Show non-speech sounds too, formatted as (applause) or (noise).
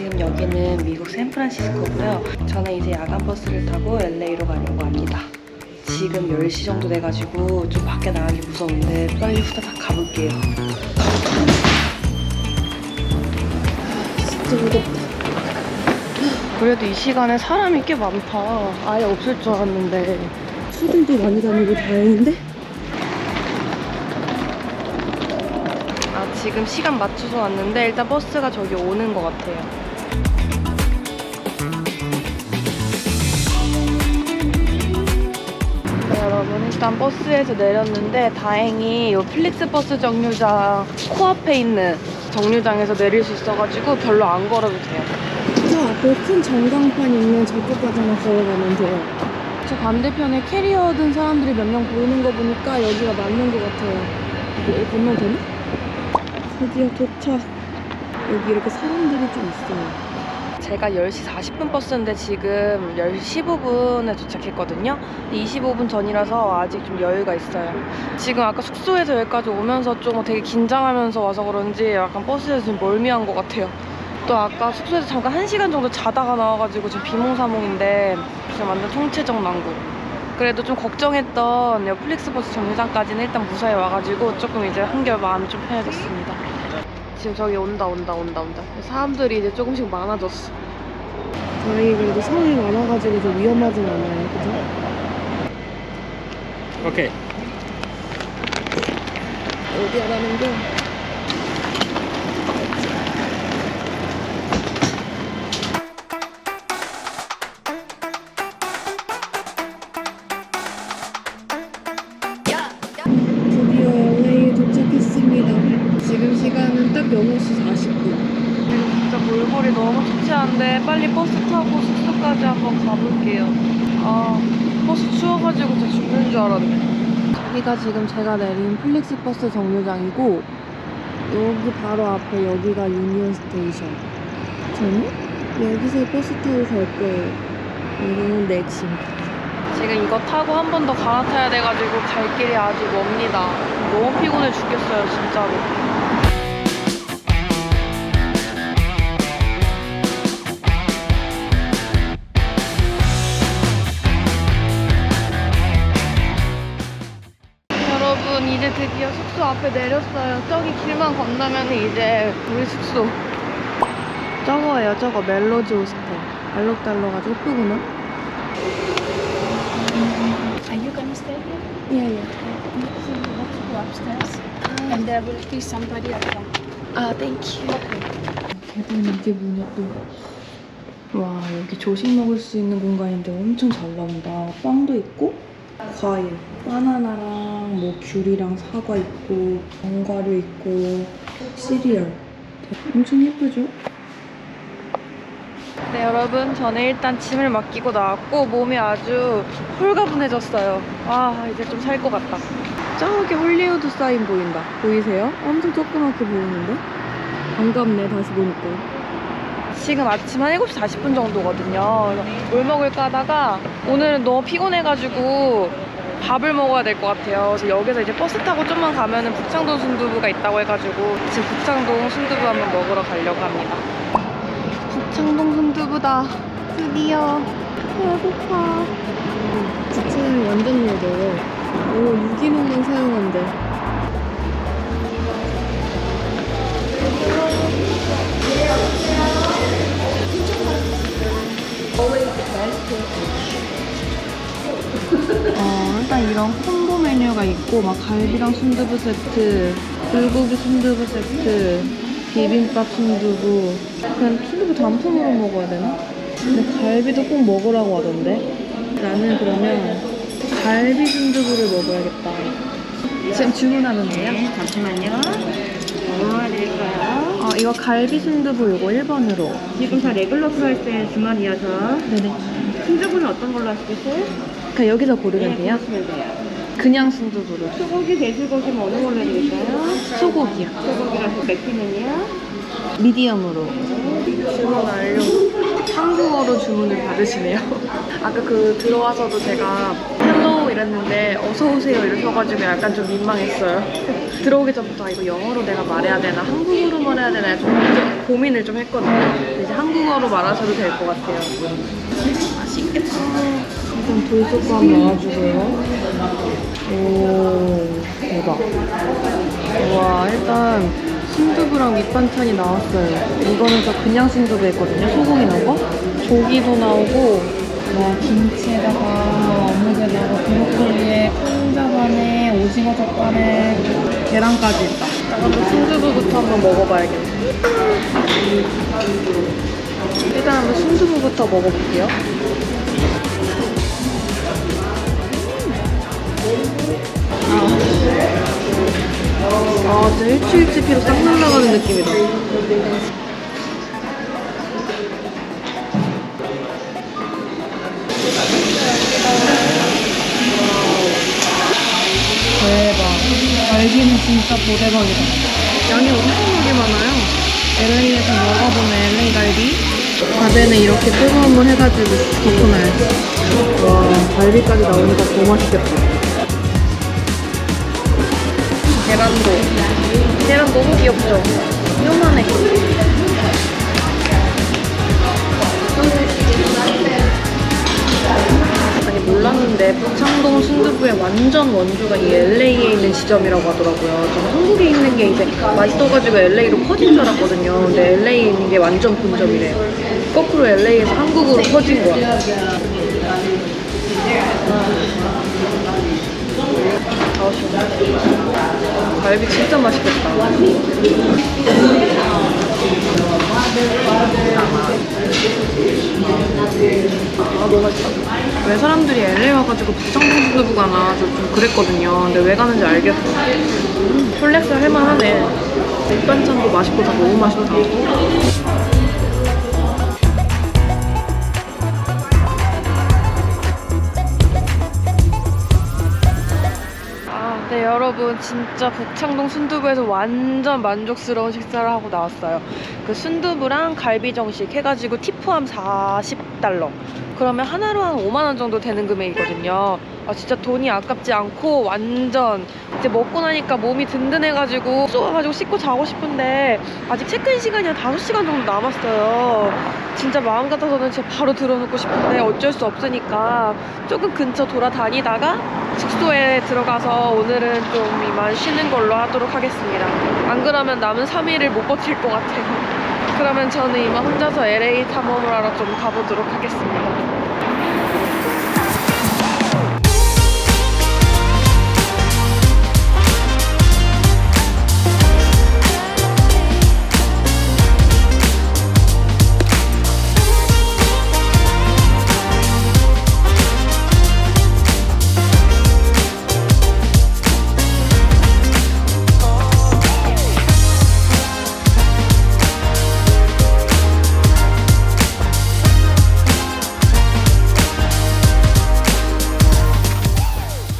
지금 여기는 미국 샌프란시스코고요. 저는 이제 야간 버스를 타고 LA로 가려고 합니다. 지금 10시 정도 돼가지고 좀 밖에 나가기 무서운데 빨리 후다닥 가볼게요. 진짜 무겁다. 그래도 이 시간에 사람이 꽤 많다. 아예 없을 줄 알았는데. 수들도 많이 다니고 다행인데? 아, 지금 시간 맞춰서 왔는데 일단 버스가 저기 오는 것 같아요. 일단 버스에서 내렸는데 다행히 이 플릭스 버스 정류장 코앞에 있는 정류장에서 내릴 수 있어가지고 별로 안 걸어도 돼요. 저 앞에 큰 전광판 있는 저쪽까지만 걸어가면 돼요. 저 반대편에 캐리어 든 사람들이 몇 명 보이는 거 보니까 여기가 맞는 것 같아요. 여기 건너면 되나? 드디어 도착. 여기 이렇게 사람들이 좀 있어요. 제가 10시 40분 버스인데 지금 10시 15분에 도착했거든요. 25분 전이라서 아직 좀 여유가 있어요. 지금 아까 숙소에서 여기까지 오면서 좀 되게 긴장하면서 와서 그런지 약간 버스에서 좀 멀미한 것 같아요. 또 아까 숙소에서 잠깐 1시간 정도 자다가 나와가지고 지금 비몽사몽인데 지금 완전 총체적 난국. 그래도 좀 걱정했던 여 플릭스 버스 정류장까지는 일단 무사히 와가지고 조금 이제 한결 마음이 좀 편해졌습니다. 지금 저기 온다 온다 온다 온다. 사람들이 이제 조금씩 많아졌어. 저희 그래도 사람이 많아가지고 좀 위험하진 않아요. 그죠? Okay. 어디 하라는 게? 6시 40분. 진짜 몰골이 너무 초췌한데 빨리 버스 타고 숙소까지 한번 가볼게요. 아 버스 추워가지고 진짜 죽는 줄 알았네. 여기가 지금 제가 내린 플릭스 버스 정류장이고 여기 바로 앞에 여기가 유니온 스테이션. 저는 여기서 버스 타고 갈 거예요. 이거는 넥심. 지금 이거 타고 한 번 더 갈아타야 돼가지고 갈 길이 아직 멉니다. 너무 피곤해 죽겠어요 진짜로. 여러분 이제 드디어 숙소 앞에 내렸어요. 저기 길만 건너면 이제 우리 숙소. 저거예요 저거 멜로디 호스텔. 알록달록 아주 예쁘구나. Are you gonna stay here? 예, 예. So you have to go upstairs, and there will be somebody at the 아, 땡큐. 대박이네. 이게 뭐냐 또. 와, 여기 조식 먹을 수 있는 공간인데 엄청 잘 나온다. 빵도 있고, 과일. 바나나랑 뭐 귤이랑 사과 있고, 견과류 있고, 시리얼. 엄청 예쁘죠? 네, 여러분. 저는 일단 짐을 맡기고 나왔고, 몸이 아주 홀가분해졌어요. 아, 이제 좀 살 것 같다. 저기 홀리우드 사인 보인다. 보이세요? 엄청 조그맣게 보이는데? 반갑네, 다시 보니까. 지금 아침 한 7시 40분 정도거든요. 뭘 먹을까 하다가 오늘은 너무 피곤해가지고 밥을 먹어야 될 것 같아요. 그래서 여기서 이제 버스 타고 좀만 가면은 북창동 순두부가 있다고 해가지고 지금 북창동 순두부 한번 먹으러 가려고 합니다. 북창동 순두부다. 드디어. 배고파. 주차장이 완전 넓어요. 오, 유기농만 사용한대. 이런 콤보 메뉴가 있고 막 갈비랑 순두부 세트, 불고기 순두부 세트, 비빔밥 순두부. 그냥 순두부 단품으로 먹어야 되나? 근데 갈비도 꼭 먹으라고 하던데. 나는 그러면 갈비 순두부를 먹어야겠다. 지금 주문하면 돼요? 잠시만요. 뭐 드릴까요? 어, 이거 갈비 순두부 이거 1번으로. 지금 다 레귤러 프라이스의 주문이어서 네네. 순두부는 어떤 걸로 하시겠어요? 그냥 여기서 고르면 돼요? 하시면 돼요. 그냥 순두부로. 소고기, 돼지고기 뭐 어느 걸로 해드릴까요? 소고기요. 소고기라서 맥히면요. 미디엄으로 주문 완료 한국어로 주문을 받으시네요 (laughs) 아까 그 들어와서도 제가 헬로우 이랬는데 어서 오세요 이러셔가지고 약간 좀 민망했어요 (laughs) 들어오기 전부터 아, 이거 영어로 내가 말해야 되나 한국어로 말해야 되나 좀 고민을 좀 했거든요. 근데 이제 한국어로 말하셔도 될 것 같아요. 맛있겠다. 일단 돌솥밥 나와주고요. 오, 대박. 와 일단 순두부랑 밑반찬이 나왔어요. 이거는 저 그냥 순두부 했거든요. 소고기 넣은 거. 조기도 나오고 와, 김치에다가 어묵에다가 브로콜리에 콩자반에 오징어 젓갈에 계란까지 있다. 먼저 순두부부터 한번 먹어봐야겠네. 일단 한번 순두부부터 먹어볼게요. 아, 진짜 일주일치 피로 싹 날아가는 느낌이다. 대박. 갈비는 진짜 도대박이다. 양이 엄청나게 많아요. LA에서 먹어본 LA 갈비. 밥에는 이렇게 뜨거운 물 해가지고 덮어놔야지. 와, 갈비까지 나오니까 더 맛있겠다. 계란도. 계란 너무 귀엽죠? 요만해. 아니 몰랐는데 부창동 순두부의 완전 원조가 이 LA에 있는 지점이라고 하더라고요. 저는 한국에 있는 게 이제 맛있어가지고 LA로 퍼진 줄 알았거든요. 근데 LA에 있는 게 완전 본점이래요. 거꾸로 LA에서 한국으로 퍼진 거야. 아, 시원해. 갈비 진짜 맛있겠다. 아 너무 맛있다. 왜 사람들이 LA 와가지고 부정동 순두부 가나 저좀 그랬거든요. 근데 왜 가는지 알겠어. 음, 플렉스 할만하네. 밑반찬도 맛있고 다 너무 맛있다. 여러분 진짜 북창동 순두부에서 완전 만족스러운 식사를 하고 나왔어요. 그 순두부랑 갈비 정식 해가지고 팁 포함 40 달러. 그러면 하나로 한 5만 원 정도 되는 금액이거든요. 아 진짜 돈이 아깝지 않고 완전 이제 먹고 나니까 몸이 든든해가지고 쏘아가지고 씻고 자고 싶은데 아직 체크인 시간이 한 5시간 정도 남았어요. 진짜 마음 같아서는 진짜 바로 들어놓고 싶은데 어쩔 수 없으니까 조금 근처 돌아다니다가 숙소에 들어가서 오늘은 좀 이만 쉬는 걸로 하도록 하겠습니다. 안 그러면 남은 3일을 못 버틸 것 같아요. 그러면 저는 이만 혼자서 LA 탐험을 하러 좀 가보도록 하겠습니다.